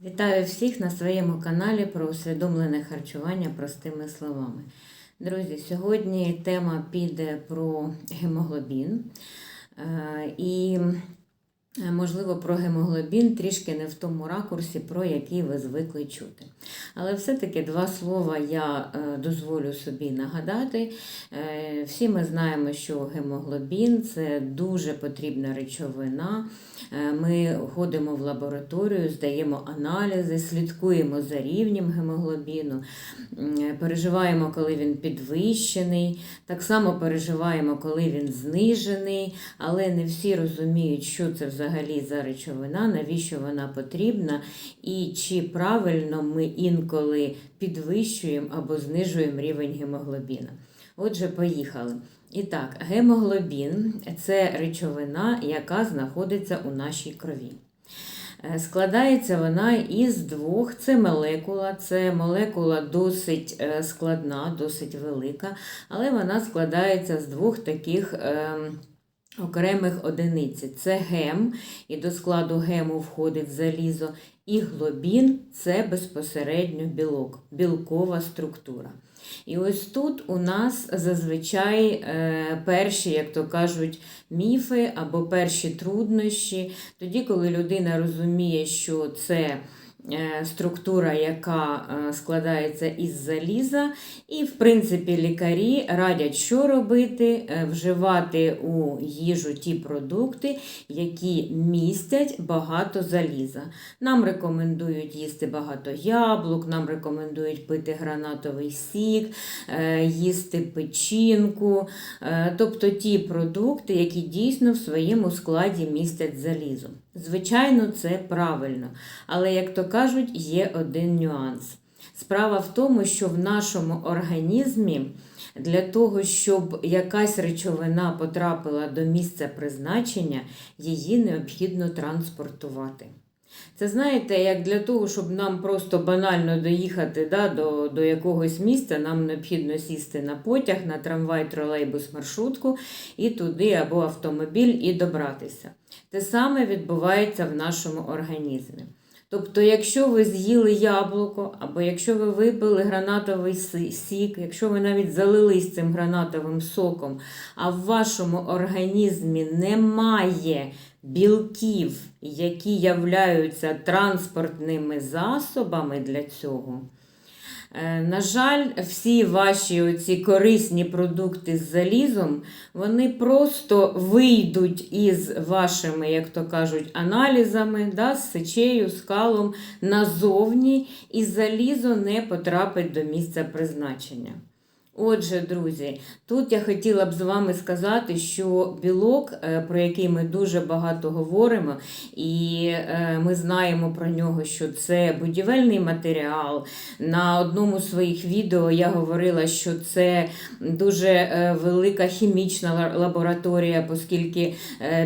Вітаю всіх на своєму каналі про усвідомлене харчування простими словами. Друзі, сьогодні тема піде про гемоглобін. Е, І, можливо, про гемоглобін трішки не в тому ракурсі, про який ви звикли чути. Але все-таки два слова я е, дозволю собі нагадати. Е, Всі ми знаємо, що гемоглобін це дуже потрібна речовина. Е, Ми ходимо в лабораторію, здаємо аналізи, слідкуємо за рівнем гемоглобіну, е, переживаємо, коли він підвищений, так само переживаємо, коли він знижений, але не всі розуміють, що це взагалі за речовина, навіщо вона потрібна, і чи правильно ми інколи підвищуємо або знижуємо рівень гемоглобіна. Отже, поїхали. І так, гемоглобін це речовина, яка знаходиться у нашій крові. Е, Складається вона із двох. Це молекула. Це молекула досить е, складна, досить велика, але вона складається з двох таких. Ем, Окремих одиниць це гем, і до складу гему входить залізо, і глобін це безпосередньо білок, білкова структура. І ось тут у нас зазвичай е, перші, як то кажуть, міфи або перші труднощі, тоді, коли людина розуміє, що це структура, яка е, складається із заліза, і, в принципі, лікарі радять, що робити, Е, вживати у їжу ті продукти, які містять багато заліза. Нам рекомендують їсти багато яблук, нам рекомендують пити гранатовий сік, е, їсти печінку, е, тобто ті продукти, які дійсно в своєму складі містять залізо. Звичайно, це правильно, але, як то кажуть, є один нюанс. Справа в тому, що в нашому організмі для того, щоб якась речовина потрапила до місця призначення, її необхідно транспортувати. Це знаєте, як для того, щоб нам просто банально доїхати да, до, до якогось міста, нам необхідно сісти на потяг, на трамвай, тролейбус, маршрутку і туди або автомобіль і добратися. Те саме відбувається в нашому організмі. Тобто, якщо ви з'їли яблуко, або якщо ви випили гранатовий сік, якщо ви навіть залились цим гранатовим соком, а в вашому організмі немає білків, які являються транспортними засобами для цього. Е, На жаль, всі ваші оці корисні продукти з залізом, вони просто вийдуть із вашими, як то кажуть, аналізами, да, з сечею, скалом назовні, і залізо не потрапить до місця призначення. Отже, друзі, тут я хотіла б з вами сказати, що білок, е, про який ми дуже багато говоримо, і е, ми знаємо про нього, що це будівельний матеріал. На одному з своїх відео я говорила, що це дуже е, велика хімічна лабораторія, оскільки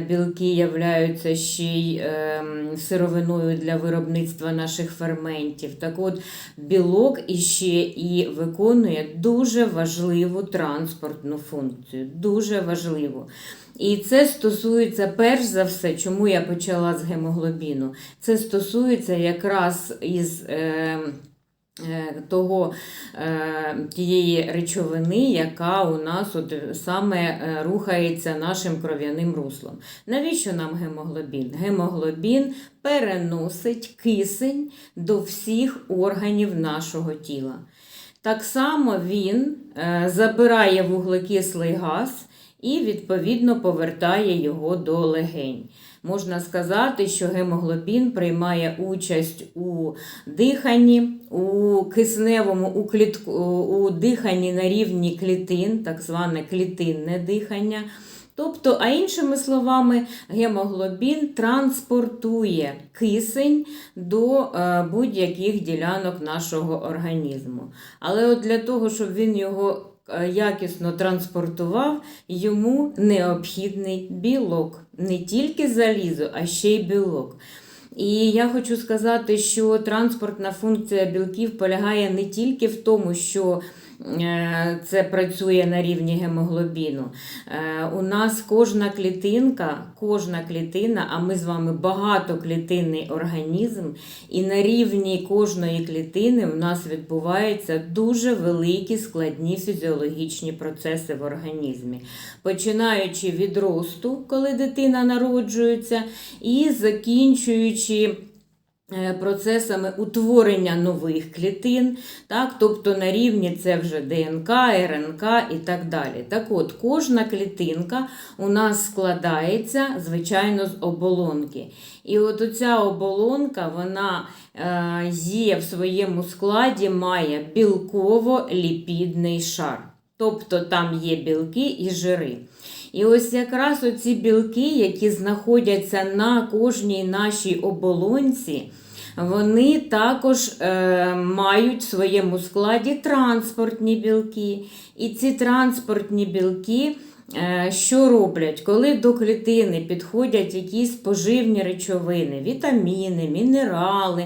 білки являються ще й ем, сировиною для виробництва наших ферментів. Так от, білок іще і виконує дуже важливу транспортну функцію. Дуже важливу. І це стосується перш за все, чому я почала з гемоглобіну. Це стосується якраз із. Е, е, того е, тієї речовини, яка у нас от саме е, рухається нашим кров'яним руслом. Навіщо нам гемоглобін? Гемоглобін переносить кисень до всіх органів нашого тіла. Так само він е, забирає вуглекислий газ і, відповідно, повертає його до легень. Можна сказати, що гемоглобін приймає участь у диханні, у кисневому у, клітку, у диханні на рівні клітин, так зване клітинне дихання. Тобто, а іншими словами, гемоглобін транспортує кисень до е, будь-яких ділянок нашого організму. Але от для того, щоб він його е, якісно транспортував, йому необхідний білок. Не тільки залізо, а ще й білок. І я хочу сказати, що транспортна функція білків полягає не тільки в тому, що це працює на рівні гемоглобіну. Е, У нас кожна клітинка, кожна клітина, а ми з вами багатоклітинний організм, і на рівні кожної клітини в нас відбуваються дуже великі складні фізіологічні процеси в організмі, починаючи від росту, коли дитина народжується, і закінчуючи. Е, Процесами утворення нових клітин, так, тобто на рівні це вже ДНК, РНК і так далі. Так от, кожна клітинка у нас складається, звичайно, з оболонки. І от оця оболонка, вона е, є в своєму складі, має білково-ліпідний шар. Тобто там є білки і жири. І ось якраз оці білки, які знаходяться на кожній нашій оболонці, вони також е, мають в своєму складі транспортні білки. І ці транспортні білки. е, Що роблять, коли до клітини підходять якісь поживні речовини, вітаміни, мінерали,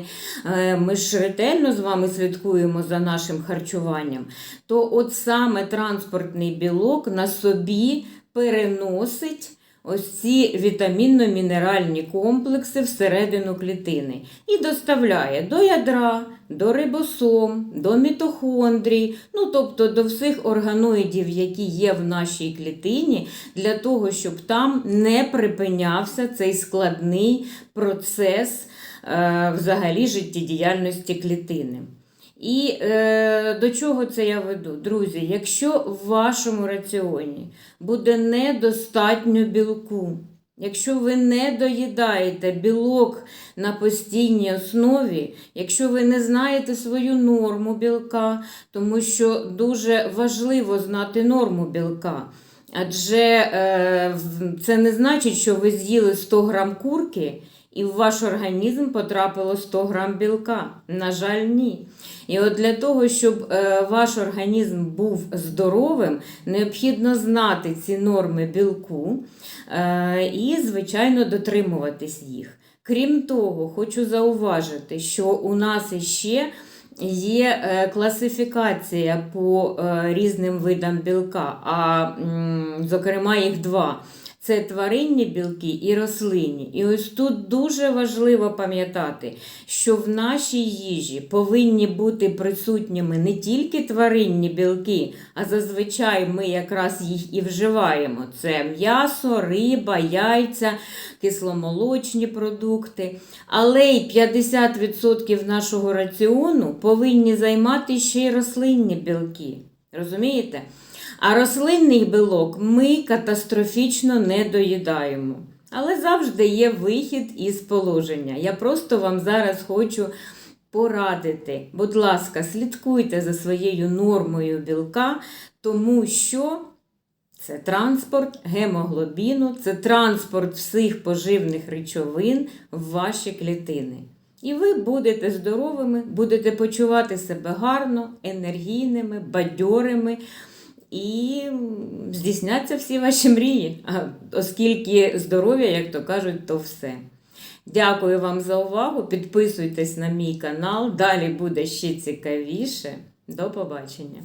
е, ми ж ретельно з вами слідкуємо за нашим харчуванням, то от саме транспортний білок на собі переносить ось ці вітамінно-мінеральні комплекси всередину клітини і доставляє до ядра, до рибосом, до мітохондрій, ну тобто до всіх органоїдів, які є в нашій клітині, для того, щоб там не припинявся цей складний процес е, взагалі життєдіяльності клітини. І е, до чого це я веду? Друзі, якщо в вашому раціоні буде недостатньо білку, якщо ви не доїдаєте білок на постійній основі, якщо ви не знаєте свою норму білка, тому що дуже важливо знати норму білка. Адже е, це не значить, що ви з'їли 100 грам курки і в ваш організм потрапило 100 грам білка. На жаль, ні. І от для того, щоб е, ваш організм був здоровим, необхідно знати ці норми білку е, і, звичайно, дотримуватись їх. Крім того, хочу зауважити, що у нас іще є е, класифікація по різним видам білка, а зокрема їх два. Це тваринні білки і рослинні. І ось тут дуже важливо пам'ятати, що в нашій їжі повинні бути присутніми не тільки тваринні білки, а зазвичай ми якраз їх і вживаємо. Це м'ясо, риба, яйця, кисломолочні продукти. Але й 50% нашого раціону повинні займати ще й рослинні білки. Розумієте? А рослинний білок ми катастрофічно не доїдаємо. Але завжди є вихід із положення. Я просто вам зараз хочу порадити. Будь ласка, слідкуйте за своєю нормою білка, тому що це транспорт гемоглобіну, це транспорт всіх поживних речовин в ваші клітини. І ви будете здоровими, будете почувати себе гарно, енергійними, бадьорими. І здійсняться всі ваші мрії, оскільки здоров'я, як то кажуть, то все. Дякую вам за увагу. Підписуйтесь на мій канал. Далі буде ще цікавіше. До побачення!